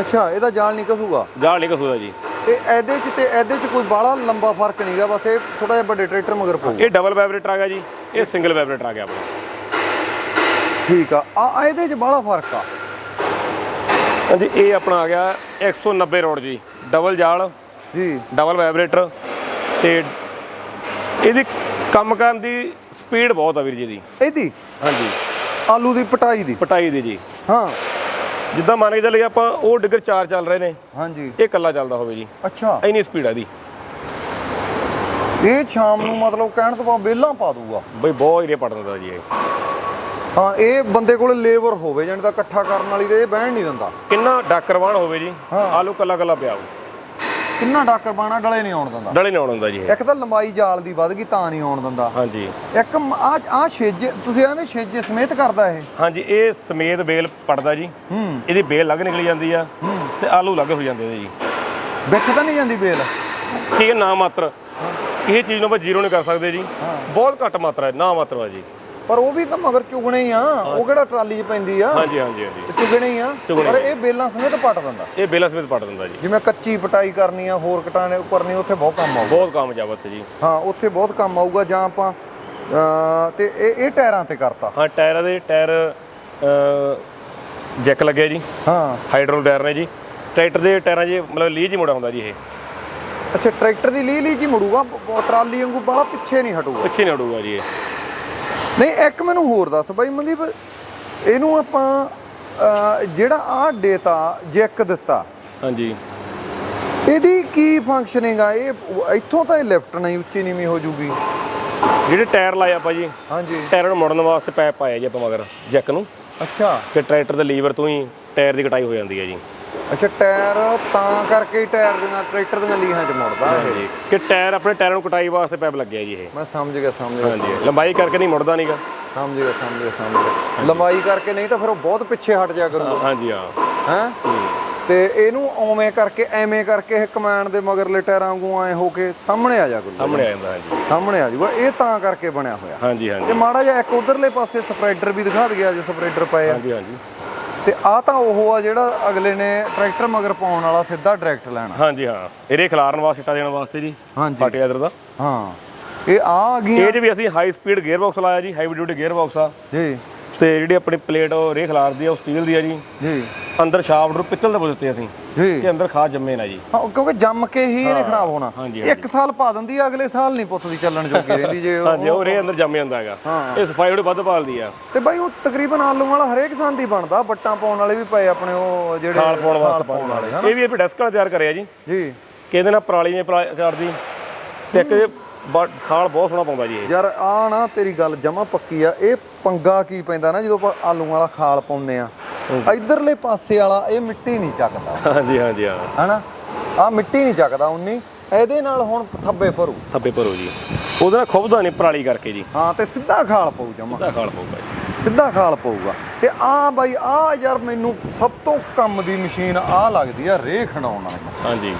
ਅੱਛਾ ਇਹਦਾ ਜਾਲ ਨਹੀਂ ਕਸੂਗਾ? ਜਾਲ ਨਹੀਂ ਕਸੂਦਾ ਜੀ। ਇਹ ਇਹਦੇ ਚ ਤੇ ਇਹਦੇ ਚ ਕੋਈ ਬਾਹਲਾ ਲੰਬਾ ਫ਼ਰਕ ਨਹੀਂਗਾ ਬਸ ਇਹ ਥੋੜਾ ਜਿਹਾ ਵੱਡੇ ਟਰੈਕਟਰ ਮਗਰ ਪਊਗਾ ਇਹ ਡਬਲ ਵਾਈਬ੍ਰੇਟਰ ਆ ਗਿਆ ਜੀ ਇਹ ਸਿੰਗਲ ਵਾਈਬ੍ਰੇਟਰ ਆ ਗਿਆ ਆਪਣਾ। ਠੀਕ ਆ। ਆ ਆ ਇਹਦੇ ਚ ਬਾਹਲਾ ਫ਼ਰਕ ਆ। ਹਾਂਜੀ ਇਹ ਆਪਣਾ ਆ ਗਿਆ 190 ਰੌਡ ਜੀ ਡਬਲ ਜਾਲ ਜੀ। ਡਬਲ ਵਾਈਬ੍ਰੇਟਰ ਤੇ ਇਹਦੀ ਕੰਮ ਕਰਨ ਦੀ ਸਪੀਡ ਬਹੁਤ ਆ ਵੀਰ ਜੀ ਦੀ ਇਹਦੀ? ਹਾਂਜੀ। ਆਲੂ ਦੀ ਪਟਾਈ ਦੀ? ਪਟਾਈ ਦੀ ਜੀ। ਹਾਂ। ਜਿੱਦਾਂ ਮੰਨ ਕੇ ਚੱਲੇ ਆਪਾਂ ਉਹ ਡਿੱਗਰ ਚਾਰ ਚੱਲ ਰਹੇ ਨੇ। ਹਾਂਜੀ। ਇਹ ਇਕੱਲਾ ਚੱਲਦਾ ਹੋਵੇ ਜੀ। ਅੱਛਾ। ਇੰਨੀ ਸਪੀਡ ਆ ਦੀ ਇਹ ਸ਼ਾਮ ਨੂੰ ਮਤਲਬ ਕਹਿਣ ਤੋਂ ਬਾਅਦ ਬੇਲਾਂ ਪਾ ਦੂਗਾ। ਬਈ ਬਹੁਤ ਏਰੀਆ ਪੜ ਦਿੰਦਾ ਜੀ ਇਹ। ਹਾਂ ਇਹ ਬੰਦੇ ਕੋਲ ਲੇਬਰ ਹੋਵੇ ਜਾਣੀ ਤਾਂ ਇਕੱਠਾ ਕਰਨ ਵਾਲੀ ਤੇ ਇਹ ਬਹਿਣ ਨਹੀਂ ਦਿੰਦਾ। ਕਿੰਨਾ ਡਾਕਰਵਾਨ ਹੋਵੇ ਜੀ। ਆਲੂ ਕੱਲਾ ਕੱਲਾ ਪਿਆ ਹੋਵੇ। ਕਿੰਨਾ ਡਾਕਰ ਬਾਣਾ ਡਲੇ ਨਹੀਂ ਆਉਣ ਦਿੰਦਾ? ਡਲੇ ਨਹੀਂ ਆਉਣ ਹੁੰਦਾ ਜੀ ਇਹ। ਇੱਕ ਤਾਂ ਲੰਬਾਈ ਜਾਲ ਦੀ ਵੱਧ ਗਈ ਤਾਂ ਨਹੀਂ ਆਉਣ ਦਿੰਦਾ। ਹਾਂਜੀ। ਇੱਕ ਆ ਆ ਛੇਜੇ ਤੁਸੀਂ ਕਹਿੰਦੇ ਛੇਜੇ ਸਮੇਤ ਕਰਦਾ ਇਹ? ਹਾਂਜੀ ਇਹ ਸਮੇਤ ਬੇਲ ਪੜਦਾ ਜੀ। ਹੂੰ। ਇਹਦੀ ਬੇਲ ਲੱਗ ਨਿਕਲੀ ਜਾਂਦੀ ਆ ਤੇ ਆਲੂ ਲੱਗ ਹੋ ਜਾਂਦੇ ਨੇ ਜੀ। ਵਿੱਚ ਤਾਂ ਨਹੀਂ ਜਾਂਦੀ ਬੇਲ ਠੀਕ ਹੈ ਨਾ ਮਾਤਰ। ਇਹ ਚੀਜ਼ ਨੂੰ ਆਪਾਂ ਜ਼ੀਰੋ ਨਹੀਂ ਕਰ ਸਕਦੇ ਜੀ। ਬਹੁਤ ਘੱਟ ਮਾਤਰਾ ਹੈ ਨਾ ਮਾਤਰਾ ਜੀ। ਪਰ ਉਹ ਵੀ ਤਾਂ ਮਗਰ ਚੁਗਣੇ ਹੀ ਆ। ਉਹ ਕਿਹੜਾ ਟਰਾਲੀ 'ਚ ਪੈਂਦੀ ਆ? ਹਾਂਜੀ ਹਾਂਜੀ ਹਾਂਜੀ। ਚੁਗਣੇ ਹੀ ਆ। ਪਰ ਇਹ ਬੇਲਾਂ ਸਮੇਤ ਪੱਟ ਦਿੰਦਾ। ਇਹ ਬੇਲਾ ਸਮੇਤ ਪੜ ਦਿੰਦਾ ਜੀ। ਜਿਵੇਂ ਕੱਚੀ ਪਟਾਈ ਕਰਨੀ ਆ ਹੋਰ ਕਟਾਣੇ ਕਰਨੀ ਉੱਥੇ ਬਹੁਤ ਕੰਮ ਆਊਗਾ। ਬਹੁਤ ਕਾਮਯਾਬ ਹੈ ਜੀ। ਹਾਂ ਉੱਥੇ ਬਹੁਤ ਕੰਮ ਆਊਗਾ ਜਾਂ ਆਪਾਂ ਤੇ ਇਹ ਇਹ ਟਾਇਰਾਂ ਤੇ ਕਰਤਾ। ਹਾਂ ਟਾਇਰਾਂ ਦੇ ਟਾਇਰ ਜੈਕ ਲੱਗਿਆ ਜੀ। ਹਾਂ। ਹਾਈਡਰੋਲ ਟਾਇਰ ਨੇ ਜੀ। ਟਰੈਕਟਰ ਦੇ ਟਾਇਰਾਂ 'ਚ ਮਤਲਬ ਲੀਜ ਹੀ ਮੁੜਾ ਹੁੰਦਾ ਜੀ ਇਹ। ਅੱਛਾ ਟਰੈਕਟਰ ਦੀ ਲੀ ਲੀ ਜੀ ਮੁੜੂਗਾ? ਟਰਾਲੀ ਵਾਂਗੂ ਬਾਹਲਾ ਪਿੱਛੇ ਨਹੀਂ ਹਟੂਗਾ? ਪਿੱਛੇ ਨਹੀਂ ਉਡੂਗਾ ਜੀ ਇਹ। ਨਹੀਂ ਇੱਕ ਮੈਨੂੰ ਹੋਰ ਦੱਸ ਬਾਈ ਮਨਦੀਪ ਇਹਨੂੰ ਆਪਾਂ ਜਿਹੜਾ ਆ ਡੇਟਾ ਜੈਕ ਦਿੱਤਾ। ਹਾਂਜੀ। ਇਹਦੀ ਕੀ ਫੰਕਸ਼ਨਿੰਗ ਆ? ਇਹ ਇੱਥੋਂ ਤਾਂ ਇਹ ਲੈਫਟ ਨਹੀਂ ਉੱਚੀ ਨੀਵੀਂ ਹੋ ਜੂਗੀ। ਜਿਹੜੇ ਟਾਇਰ ਲਾਏ ਆਪਾਂ ਜੀ ਹਾਂਜੀ। ਟਾਇਰਾਂ ਨੂੰ ਮੁੜਨ ਵਾਸਤੇ ਪੈਪ ਪਾਇਆ ਜੀ ਆਪਾਂ ਮਗਰ ਜੈਕ ਨੂੰ। ਅੱਛਾ। ਕਿ ਟਰੈਕਟਰ ਦੇ ਲੀਵਰ ਤੋਂ ਹੀ ਟਾਇਰ ਦੀ ਕਟਾਈ ਹੋ ਜਾਂਦੀ ਹੈ ਜੀ। ਅੱਛਾ ਟਾਇਰ ਤਾਂ ਕਰਕੇ ਹੀ ਟਾਇਰ ਦੀਆਂ ਟਰੈਕਟਰ ਦੀਆਂ ਲੀਹਾਂ 'ਚ ਮੁੜਦਾ ਇਹ। ਕਿ ਟਾਇਰ ਆਪਣੇ ਟਾਇਰਾਂ ਨੂੰ ਕਟਾਈ ਵਾਸਤੇ ਪੈਪ ਲੱਗਿਆ ਜੀ ਇਹ। ਮੈਂ ਸਮਝ ਗਿਆ ਸਮਝ ਗਿਆ। ਹਾਂਜੀ। ਲੰਬਾਈ ਕਰਕੇ ਨਹੀਂ ਮੁੜਦਾ ਨਹੀਂਗਾ ਸਮਝ ਗਿਆ ਸਮਝ ਗਿਆ ਸਮਝ ਗਿਆ। ਲੰਬਾਈ ਕਰਕੇ ਨਹੀਂ ਤਾਂ ਫਿਰ ਉਹ ਬਹੁਤ ਪਿੱਛੇ ਹਟ ਜਾ ਕਰੂਗਾ। ਹਾਂਜੀ ਹਾਂ। ਹੈ? ਤੇ ਇਹਨੂੰ ਓਵੇਂ ਕਰਕੇ ਐਵੇਂ ਕਰਕੇ ਇਹ ਕਮਾਂਡ ਦੇ ਮਗਰਲੇ ਟਾਇਰਾਂ ਵਾਂਗੂ ਐ ਹੋ ਕੇ ਸਾਹਮਣੇ ਆ ਜਾ ਕਰੂਗਾ। ਸਾਹਮਣੇ ਆ ਜਾਂਦਾ ਹਾਂਜੀ। ਸਾਹਮਣੇ ਆ ਜਾਊਗਾ ਇਹ ਤਾਂ ਕਰਕੇ ਬਣਿਆ ਹੋਇਆ। ਹਾਂਜੀ ਤੇ ਹਾਂਜੀ ਮਾੜਾ ਜਿਹਾ ਇੱਕ ਉਧਰਲੇ ਪਾਸੇ ਸਪਰੈਡਰ ਵੀ ਦਿਖਾ ਦਈਆ ਜੋ ਸਪਰੈਡਰ ਪਏ ਆ। ਹਾਂਜੀ ਹਾਂਜੀ। ਤੇ ਆ ਤਾਂ ਉਹ ਆ ਜਿਹੜਾ ਅਗਲੇ ਨੇ ਟਰੈਕਟਰ ਮਗਰ ਪਾਉਣ ਵਾਲਾ ਸਿੱਧਾ ਡਾਇਰੈਕਟ ਲੈਣਾ। ਹਾਂਜੀ ਹਾਂ ਇਹਦੇ ਖਿਲਾਰਨ ਵਾਸਤੇ ਸਿੱਟਾ ਦੇਣ ਵਾਸਤੇ ਜੀ ਹਾਂਜੀ। ਫਾਟਿਆਦਰ ਦਾ। ਹਾਂ ਇਹ ਆ ਗਈਆਂ ਇਹ 'ਚ ਵੀ ਅਸੀਂ ਹਾਈ ਸਪੀਡ ਗੇਅਰ ਬਾਕਸ ਲਾਇਆ ਜੀ ਹਾਈ ਡਿਊਟੀ ਗੇਅਰ ਬਾਕਸ ਆ। ਜੀ। ਤੇ ਜਿਹੜੀ ਆਪਣੀ ਪਲੇਟ ਉਹ ਰੇ ਖਿਲਾਰਦੀ ਆ ਉਹ ਸਟੀਲ ਦੀ ਆ ਜੀ। ਜੀ। ਅੰਦਰ ਸ਼ਾਫਟ ਨੂੰ ਪਿੱਤਲ ਦੇ ਬੁੱਝ ਦਿੱਤੇ ਅਸੀਂ। ਜੀ। ਕਿ ਅੰਦਰ ਖਾਦ ਜੰਮੇ ਨਾ ਜੀ। ਹਾਂ ਕਿਉਂਕਿ ਜੰਮ ਕੇ ਹੀ ਇਹਨੇ ਖਰਾਬ ਹੋਣਾ। ਹਾਂਜੀ, ਇੱਕ ਸਾਲ ਪਾ ਦਿੰਦੀ ਆ ਅਗਲੇ ਸਾਲ ਨਹੀਂ ਪੁੱਤ ਦੀ ਚੱਲਣ ਜੋਗੀ ਰਹਿੰਦੀ ਜੇ ਉਹ- ਹਾਂਜੀ ਉਹ ਰੇ ਅੰਦਰ ਜੰਮ ਜਾਂਦਾ ਹੈਗਾ। ਇਹ ਸਫ਼ਾਈ ਥੋੜੀ ਵੱਧ ਪਾਲਦੀ ਆ। ਤੇ ਬਾਈ ਉਹ ਤਕਰੀਬਨ ਆਲੂ ਵਾਲਾ ਹਰੇਕ ਸੰਦ ਹੀ ਬਣਦਾ ਬੱਟਾਂ ਪਾਉਣ ਵਾਲੇ ਵੀ ਪਏ ਆਪਣੇ ਉਹ ਜਿਹੜੇ ਖਾਲ ਪਾਉਣ ਵਾਸਤੇ ਪਾਉਣ ਵਾਲੇ ਇਹ ਵੀ ਆਪਾਂ ਡੈਸਕ ਨਾਲ ਤਿਆਰ ਕਰਿਆ ਜੀ। ਜੀ। ਕਿ ਇਹਦੇ ਨਾਲ ਪਰਾਲੀ ਨੇ ਕਰਦੀ। ਤੇ ਇੱਕ ਇਹ ਬ- ਖਾਲ ਬਹੁਤ ਸੋਹਣਾ ਪਾਉਂਦਾ ਜੀ ਇਹ। ਯਾਰ ਆ ਨਾ ਤੇਰੀ ਗੱਲ ਜਮਾ ਪੱਕੀ ਆ। ਇਹ ਪੰਗਾ ਕੀ ਪੈਂਦਾ ਨਾ ਜਦੋਂ ਆਪਾਂ ਆਲੂ ਵਾਲਾ ਖਾਲ ਪਾਉਂਦੇ ਆ। ਇਧਰਲੇ ਪਾਸੇ ਵਾਲਾ ਇਹ ਮਿੱਟੀ ਨਹੀਂ ਚੱਕਦਾ। ਹਾਂਜੀ ਹਾਂਜੀ ਹਾਂ। ਹਨਾ? ਆ ਮਿੱਟੀ ਨਹੀਂ ਚੱਕਦਾ ਉਨੀ। ਇਹਦੇ ਨਾਲ ਹੁਣ ਥੱਬੇ ਭਰੂ। ਥੱਬੇ ਭਰੋ ਜੀ। ਉਹਦੇ ਨਾਲ ਖੁੱਬਦਾ ਨਹੀਂ ਪਰਾਲੀ ਕਰਕੇ ਜੀ। ਹਾਂ ਤੇ ਸਿੱਧਾ ਖਾਲ ਪਊ ਜਮਾ। ਉਹਦਾ ਖਾਲ ਪਊਗਾ ਜੀ। ਸਿੱਧਾ ਖਾਲ ਪਊਗਾ। ਤੇ ਆ ਬਾਈ ਆ ਯਾਰ ਮੈਨੂੰ ਸਭ ਤੋਂ ਕੰਮ ਦੀ ਮਸ਼ੀਨ ਆ ਲੱਗਦੀ ਆ ਰੇ ਖਣਾਉਣ ਵਾਲੀ। ਹਾਂਜੀ।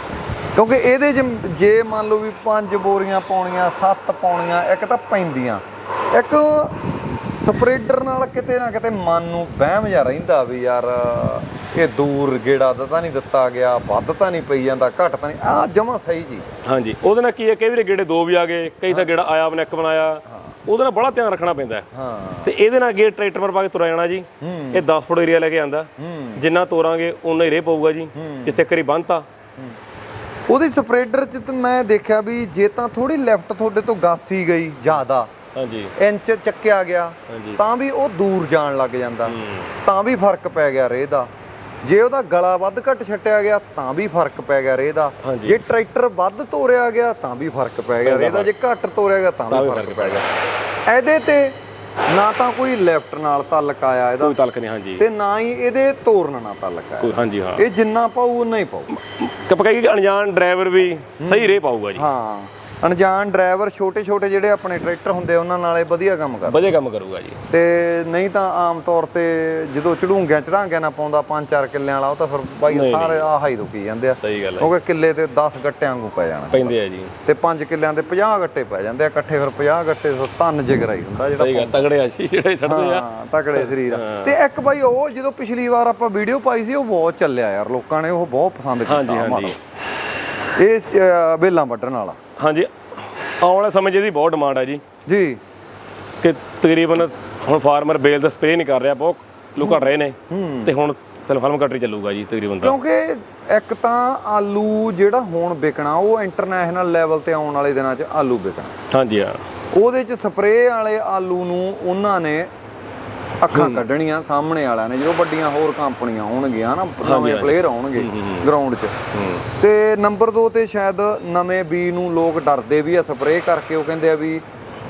ਕਿਉਂਕਿ ਇਹਦੇ ਜੇ ਮੰਨ ਲਓ ਵੀ ਪੰਜ ਬੋਰੀਆਂ ਪਾਉਣੀਆਂ ਸੱਤ ਪਾਉਣੀਆਂ ਇੱਕ ਤਾਂ ਪੈਂਦੀਆਂ। ਇੱਕ ਸਪਰੇਡਰ ਨਾਲ ਕਿਤੇ ਨਾ ਕਿਤੇ ਮਨ ਨੂੰ ਵਹਿਮ ਜਾ ਰਹਿੰਦਾ ਵੀ ਯਾਰ ਇਹ ਦੂਰ ਗੇੜਾ ਤਾਂ ਨਹੀਂ ਦਿੱਤਾ ਗਿਆ ਵੱਧ ਤਾਂ ਨਹੀਂ ਪਈ ਜਾਂਦਾ ਘੱਟ ਤਾਂ ਨਹੀਂ। ਆ ਜਮਾ ਸਹੀ ਜੀ। ਹਾਂਜੀ। ਉਹਦੇ ਨਾਲ ਕੀ ਹੈ ਕਈ ਵਾਰੀ ਗੇੜੇ ਦੋ ਵੀ ਆ ਗਏ ਕਈ ਤਾਂ ਗੇੜਾ ਆਇਆ ਬਨੇ ਇੱਕ ਬਣਾਇਆ। ਉਹਦੇ ਨਾਲ ਬੜਾ ਧਿਆਨ ਰੱਖਣਾ ਪੈਂਦਾ ਹੈ। ਤੇ ਇਹਦੇ ਨਾਲ ਅੱਗੇ ਟਰੈਕਟਰ ਪਰ ਪਾ ਕੇ ਤੁਰਿਆ ਜਾਣਾ ਜੀ। ਇਹ 10 ਫੁੱਟ ਏਰੀਆ ਲੈ ਕੇ ਆਂਦਾ। ਜਿੰਨਾ ਤੋਰਾਂਗੇ ਉਨਾ ਹੀ ਰੇ ਪਊਗਾ ਜੀ। ਜਿੱਥੇ ਕਰੀ ਬੰਨਤਾ। ਉਹਦੀ ਸਪਰੇਡਰ ਚ ਤਾਂ ਮੈਂ ਦੇਖਿਆ ਵੀ ਜੇ ਤਾਂ ਥੋੜੀ ਲੈਫਟ ਤੁਹਾਡੇ ਤੋਂ ਗਾਸੀ ਗਈ ਜ਼ਿਆਦਾ ਹਾਂਜੀ। ਇੰਚ ਚੱਕਿਆ ਗਿਆ। ਤਾਂ ਵੀ ਉਹ ਦੂਰ ਜਾਣ ਲੱਗ ਜਾਂਦਾ। ਤਾਂ ਵੀ ਫ਼ਰਕ ਪੈ ਗਿਆ ਰੇ ਦਾ। ਜੇ ਉਹਦਾ ਗਲਾ ਵੱਧ ਘੱਟ ਛੱਟਿਆ ਗਿਆ ਤਾਂ ਵੀ ਫ਼ਰਕ ਪੈ ਗਿਆ ਰੇ ਦਾ। ਜੇ ਟਰੈਕਟਰ ਵੱਧ ਤੋਰਿਆ ਗਿਆ ਤਾਂ ਵੀ ਫ਼ਰਕ ਪੈ ਗਿਆ ਰੇ ਦਾ। ਜੇ ਘੱਟ ਤੋਰਿਆ ਗਿਆ ਤਾਂ ਵੀ ਫ਼ਰਕ ਪੈ ਗਿਆ। ਇਹਦੇ ਤੇ ਨਾ ਤਾਂ ਕੋਈ ਲੈਫਟ ਨਾਲ ਤਾਲਕ ਆਇਆ ਇਹਦਾ। ਕੋਈ ਤਲਕ ਨਹੀਂ ਹਾਂਜੀ। ਤੇ ਨਾ ਹੀ ਇਹਦੇ ਤੋਰਨ ਨਾਲ ਤਾਲਕ ਆਇਆ। ਕੋਈ ਹਾਂਜੀ ਹਾਂ। ਇਹ ਜਿੰਨਾ ਪਾਊ ਉਨਾ ਹੀ ਪਾਊ। ਕਪਕਾਈ ਅਣਜਾਣ ਡਰਾਈਵਰ ਵੀ ਸਹੀ ਰੇ ਪਾਊਗਾ ਜੀ। ਹਾਂ। ਅਣਜਾਣ ਡਰਾਈਵਰ ਛੋਟੇ ਛੋਟੇ ਜਿਹੜੇ ਆਪਣੇ ਟਰੈਕਟਰ ਹੁੰਦੇ ਉਹਨਾਂ ਨਾਲ ਵਧੀਆ ਕੰਮ ਕਰ ਵਧੀਆ ਕੰਮ ਕਰੂਗਾ ਜੀ। ਤੇ ਨਹੀਂ ਤਾਂ ਆਮ ਤੌਰ ਤੇ ਜਦੋਂ ਚੜੂੰਗਿਆਂ ਚੜਾਂਗਿਆਂ ਨਾ ਪਾਉਂਦਾ 5-4 ਕਿੱਲਿਆਂ ਵਾਲਾ ਉਹ ਤਾਂ ਫਿਰ ਬਾਈ ਸਾਰੇ ਆਹ ਹੀ ਰੁਕੀ ਜਾਂਦੇ ਆ। ਸਹੀ ਗੱਲ ਹੈ ਕਿਉਂਕਿ ਕਿੱਲੇ ਤੇ 10 ਗੱਟਿਆਂ ਵਾਂਗੂ ਪੈ ਜਾਣਾ। ਪੈਂਦੇ ਆ ਜੀ। ਤੇ 5 ਕਿੱਲਿਆਂ ਦੇ 50 ਗੱਟੇ ਪੈ ਜਾਂਦੇ ਆ ਇਕੱਠੇ ਫਿਰ 50 ਗੱਟੇ ਤੋਂ ਧੰਨ ਜਿਗਰਾ ਹੀ ਹੁੰਦਾ ਜਿਹੜਾ ਸਹੀ ਗੱਲ ਤਗੜੇ ਆ ਜੀ ਜਿਹੜੇ ਛੱਡਦੇ ਆ। ਹਾਂ ਤਕੜੇ ਸਰੀਰ। ਤੇ ਇੱਕ ਬਾਈ ਉਹ ਜਦੋਂ ਪਿਛਲੀ ਵਾਰ ਆਪਾਂ ਵੀਡੀਓ ਪਾਈ ਸੀ ਉਹ ਬਹੁਤ ਚੱਲਿਆ ਯਾਰ ਲੋਕਾਂ ਨੇ ਉਹ ਬਹੁਤ ਪਸੰਦ ਕੀਤਾ ਹਾਂਜੀ। ਹਾਂਜੀ। ਇਹ ਸ- ਬੇਲਾਂ ਵੱਢਣ ਵਾਲਾ। ਹਾਂਜੀ ਆਉਣ ਵਾਲੇ ਸਮੇਂ 'ਚ ਇਹਦੀ ਬਹੁਤ ਡਿਮਾਂਡ ਹੈ ਜੀ। ਜੀ। ਕਿ ਤਕਰੀਬਨ ਹੁਣ ਫਾਰਮਰ ਬੇਲ ਦਾ ਸਪਰੇਅ ਨਹੀਂ ਕਰ ਰਿਹਾ ਬਹੁਤ ਲੋਕ ਘਟ ਰਹੇ ਨੇ। ਤੇ ਹੁਣ ਸਲਫਾਰਮ ਕੱਟਰੀ ਚੱਲੂਗਾ ਜੀ ਤਕਰੀਬਨ ਤਾਂ। ਕਿਉਂਕਿ ਇੱਕ ਤਾਂ ਆਲੂ ਜਿਹੜਾ ਹੁਣ ਵਿਕਣਾ ਉਹ ਇੰਟਰਨੈਸ਼ਨਲ ਲੈਵਲ ਤੇ ਆਉਣ ਵਾਲੇ ਦਿਨਾਂ 'ਚ ਆਲੂ ਵਿਕਣਾ। ਹਾਂਜੀ ਹਾਂ। ਉਹਦੇ 'ਚ ਸਪਰੇਅ ਵਾਲੇ ਆਲੂ ਨੂੰ ਉਹਨਾਂ ਨੇ ਅੱਖਾਂ ਕੱਢਣੀਆਂ ਸਾਹਮਣੇ ਵਾਲਿਆਂ ਨੇ ਜਦੋਂ ਵੱਡੀਆਂ ਹੋਰ ਕੰਪਨੀਆਂ ਆਉਣਗੀਆਂ ਨਾ ਨਵੇਂ। ਪਲੇਅਰ ਆਉਣਗੇ ਗਰਾਊਂਡ 'ਚ। ਤੇ ਨੰਬਰ 2 ਤੇ ਸ਼ਾਇਦ ਨਵੇਂ ਬੀ ਨੂੰ ਲੋਕ ਡਰਦੇ ਵੀ ਆ ਸਪਰੇਅ ਕਰਕੇ ਉਹ ਕਹਿੰਦੇ ਆ ਵੀ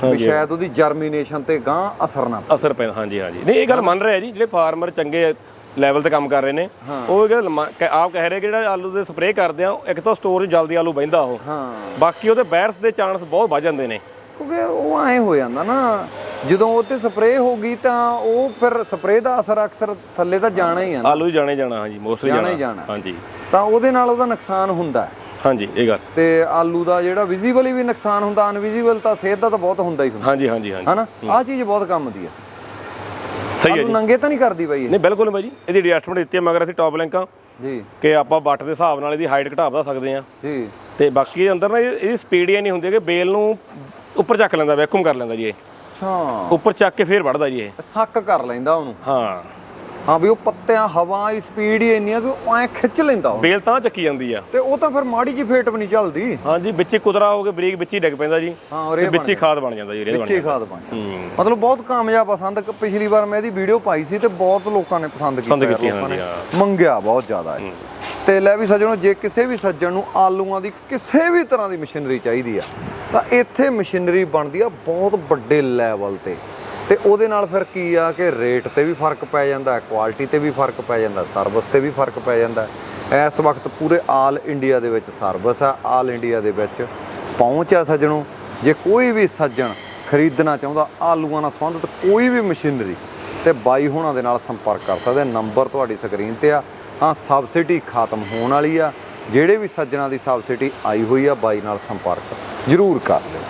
ਵੀ। ਸ਼ਾਇਦ ਉਹਦੀ ਜਰਮੀਨੇਸ਼ਨ ਤੇ ਗਾਂ ਅਸਰ ਨਾ। ਅਸਰ ਪੈਂਦਾ ਹਾਂਜੀ ਹਾਂਜੀ। ਨਹੀਂ ਇਹ ਗੱਲ ਮੰਨ ਰਿਹਾ ਜੀ ਜਿਹੜੇ ਫਾਰਮਰ ਚੰਗੇ ਲੈਵਲ ਤੇ ਕੰਮ ਕਰ ਰਹੇ ਨੇ ਉਹ ਆਪ ਕਹਿ ਰਹੇ ਕਿ ਜਿਹੜਾ ਆਲੂ ਦੇ ਸਪਰੇਅ ਕਰਦੇ ਆ ਇੱਕ ਤਾਂ ਸਟੋਰ ਜਲਦੀ ਆਲੂ ਬਹਿੰਦਾ ਉਹ। ਹਾਂ। ਬਾਕੀ ਉਹਦੇ ਵਾਇਰਸ ਦੇ ਚਾਂਸ ਬਹੁਤ ਵੱਧ ਜਾਂਦੇ ਨੇ। ਕਿਉਂਕਿ ਉਹ ਐ ਹੋ ਜਾਂਦਾ ਨਾ ਜਦੋਂ ਉਹ ਤੇ ਸਪਰੇਅ ਹੋ ਗਈ ਤਾਂ ਉਹ ਫਿਰ ਸਪਰੇਅ ਦਾ ਅਸਰ ਅਕਸਰ ਥੱਲੇ ਤਾਂ ਜਾਣਾ ਹੀ ਆ ਨਾ। ਆਲੂ ਹੀ ਜਾਣੇ ਜਾਣਾ ਹਾਂਜੀ ਮੋਸਟਲੀ ਜਾਣਾ ਹੀ ਜਾਣਾ। ਹਾਂਜੀ। ਤਾਂ ਉਹਦੇ ਨਾਲ ਉਹਦਾ ਨੁਕਸਾਨ ਹੁੰਦਾ ਹੈ। ਹਾਂਜੀ ਇਹ ਗੱਲ। ਤੇ ਆਲੂ ਦਾ ਜਿਹੜਾ ਵਿਜ਼ੀਬਲੀ ਵੀ ਨੁਕਸਾਨ ਹੁੰਦਾ ਅਨਵਿਜ਼ੀਬਲ ਤਾਂ ਸਿਹਤ ਦਾ ਤਾਂ ਬਹੁਤ ਹੁੰਦਾ ਹੀ ਹੁੰਦਾ। ਹਾਂਜੀ ਹਾਂਜੀ ਹਾਂਜੀ। ਹਨਾ? ਆਹ ਚੀਜ਼ ਬਹੁਤ ਕੰਮ ਦੀ ਹੈ। ਸਹੀ ਹੈ ਆਲੂ ਜੀ। ਨੰਗੇ ਤਾਂ ਨਹੀਂ ਕਰਦੀ ਬਾਈ ਇਹ? ਨਹੀਂ ਬਿਲਕੁਲ ਬਾਈ ਜੀ। ਇਹਦੀ ਐਡਜਸਟਮੈਂਟ ਦਿੱਤੀ ਹੈ ਮਗਰ ਅਸੀਂ ਟੌਪ ਲਿੰਕਾਂ ਜੀ। ਕਿ ਆਪਾਂ ਬੱਟ ਦੇ ਹਿਸਾਬ ਨਾਲ ਇਹਦੀ ਹਾਈਟ ਘਟਾ ਵਧਾ ਸਕਦੇ ਆ ਜੀ। ਤੇ ਬਾਕੀ ਇਹਦੇ ਅੰਦਰ ਨਾ ਇਹ- ਇਹਦੀ ਸਪੀਡ ਹੀ ਨਹੀਂ ਹੁੰਦੀ ਕਿ ਬੇਲ ਨੂੰ ਉੱਪਰ ਚੱਕ ਲੈਂਦਾ ਵੈਕੂਮ ਕਰ ਲੈਂਦਾ ਜੀ ਇਹ। ਅੱਛਾ। ਉੱਪਰ ਚੱਕ ਕੇ ਫੇਰ ਵੜਦਾ ਜੀ ਇਹ। ਸੱਕ ਕਰ ਲੈਂਦਾ ਉਹਨੂੰ। ਹਾਂ। ਹਾਂ ਵੀ ਉਹ ਪੱਤਿਆਂ ਹਵਾ ਦੀ ਸਪੀਡ ਹੀ ਇੰਨੀ ਆ ਕਿ ਉਹ ਐ ਖਿੱਚ ਲੈਂਦਾ ਉਹ। ਬੇਲ ਤਾਂ ਚੱਕੀ ਜਾਂਦੀ ਆ। ਤੇ ਉਹ ਤਾਂ ਫਿਰ ਮਾੜੀ ਜੀ ਫੇਟ ਵੀ ਨਹੀਂ ਚੱਲਦੀ। ਹਾਂਜੀ ਵਿੱਚ ਹੀ ਕੁਦਰਾ ਹੋ ਕੇ ਬਰੀਕ ਵਿੱਚ ਹੀ ਡਿੱਗ ਪੈਂਦਾ ਜੀ। ਹਾਂ ਔਰ ਤੇ ਇਹ ਵਿੱਚ ਹੀ ਖਾਦ ਬਣ ਜਾਂਦਾ ਜੀ ਰੇਹ ਬਣ ਵਿੱਚੇ ਜਾਂਦਾ। ਖਾਦ ਬਣ ਹੂੰ। ਮਤਲਬ ਬਹੁਤ ਕਾਮਯਾਬ ਆ ਸੰਦ। ਪਿਛਲੀ ਵਾਰ ਮੈਂ ਇਹਦੀ ਵੀਡੀਓ ਪਾਈ ਸੀ ਤੇ ਬਹੁਤ ਲੋਕਾਂ ਨੇ ਪਸੰਦ ਕੀਤਾ ਪਸੰਦ ਲੋਕਾਂ ਨੇ। ਮੰਗਿਆ ਬਹੁਤ ਜ਼ਿਆਦਾ ਹੈ। ਤੇ ਲੈ ਵੀ ਸੱਜਣੋ ਜੇ ਕਿਸੇ ਵੀ ਸੱਜਣ ਨੂੰ ਆਲੂਆਂ ਦੀ ਕਿਸੇ ਵੀ ਤਰ੍ਹਾਂ ਦੀ ਮਸ਼ੀਨਰੀ ਚਾਹੀਦੀ ਆ ਤਾਂ ਇੱਥੇ ਮਸ਼ੀਨਰੀ ਬਣਦੀ ਆ ਬਹੁਤ ਵੱਡੇ ਲੈਵਲ ਤੇ। ਤੇ ਉਹਦੇ ਨਾਲ ਫਿਰ ਕੀ ਆ ਕਿ ਰੇਟ ਤੇ ਵੀ ਫ਼ਰਕ ਪੈ ਜਾਂਦਾ, ਕੁਆਲਿਟੀ ਤੇ ਵੀ ਫ਼ਰਕ ਪੈ ਜਾਂਦਾ, ਸਰਵਿਸ ਤੇ ਵੀ ਫ਼ਰਕ ਪੈ ਜਾਂਦਾ। ਇਸ ਵਕਤ ਪੂਰੇ ਆਲ ਇੰਡੀਆ ਦੇ ਵਿੱਚ ਸਰਵਿਸ ਆ, ਆਲ ਇੰਡੀਆ ਦੇ ਵਿੱਚ ਪਹੁੰਚ ਆ ਸੱਜਣੋ। ਜੇ ਕੋਈ ਵੀ ਸੱਜਣ ਖਰੀਦਣਾ ਚਾਹੁੰਦਾ, ਆਲੂਆਂ ਨਾਲ ਸੰਬੰਧਿਤ ਕੋਈ ਵੀ ਮਸ਼ੀਨਰੀ, ਤੇ ਬਾਈ ਹੋਣਾ ਦੇ ਨਾਲ ਸੰਪਰਕ ਕਰ ਸਕਦੇ ਨੰਬਰ ਤੁਹਾਡੀ ਸਕਰੀਨ ਤੇ ਆ। ਹਾਂ, ਸਬਸਿਡੀ ਖਤਮ ਹੋਣ ਵਾਲੀ ਆ। ਜਿਹੜੇ ਵੀ ਸੱਜਣਾ ਦੀ ਸਬਸਿਡੀ ਆਈ ਹੋਈ ਆ ਬਾਈ ਨਾਲ ਸੰਪਰਕ ਜ਼ਰੂਰ ਕਰ ਲਿਓ।